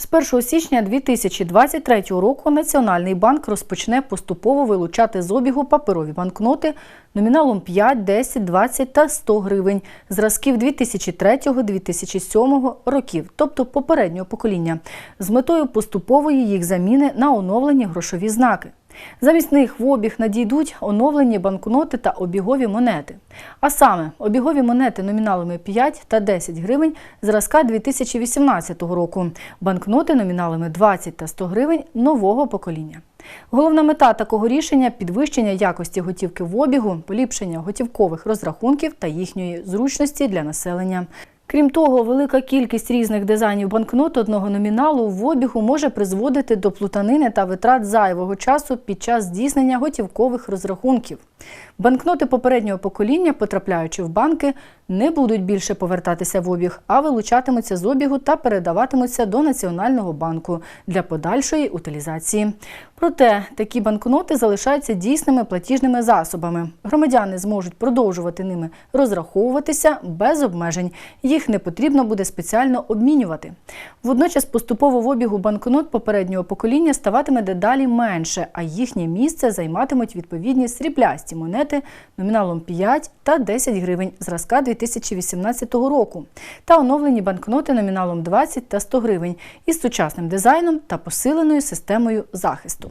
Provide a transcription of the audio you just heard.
З 1 січня 2023 року Національний банк розпочне поступово вилучати з обігу паперові банкноти номіналом 5, 10, 20 та 100 гривень зразків 2003-2007 років, тобто попереднього покоління, з метою поступової їх заміни на оновлені грошові знаки. Замість них в обіг надійдуть оновлені банкноти та обігові монети. А саме обігові монети номіналами 5 та 10 гривень зразка 2018 року, банкноти номіналами 20 та 100 гривень нового покоління. Головна мета такого рішення підвищення якості готівки в обігу, поліпшення готівкових розрахунків та їхньої зручності для населення. Крім того, велика кількість різних дизайнів банкнот одного номіналу в обігу може призводити до плутанини та витрат зайвого часу під час здійснення готівкових розрахунків. Банкноти попереднього покоління, потрапляючи в банки, не будуть більше повертатися в обіг, а вилучатимуться з обігу та передаватимуться до Національного банку для подальшої утилізації. Проте такі банкноти залишаються дійсними платіжними засобами. Громадяни зможуть продовжувати ними розраховуватися без обмежень. Їх не потрібно буде спеціально обмінювати. Водночас поступово в обігу банкнот попереднього покоління ставатиме дедалі менше, а їхнє місце займатимуть відповідні сріблясті монети номіналом 5 та 10 гривень зразка 2018 року та оновлені банкноти номіналом 20 та 100 гривень із сучасним дизайном та посиленою системою захисту.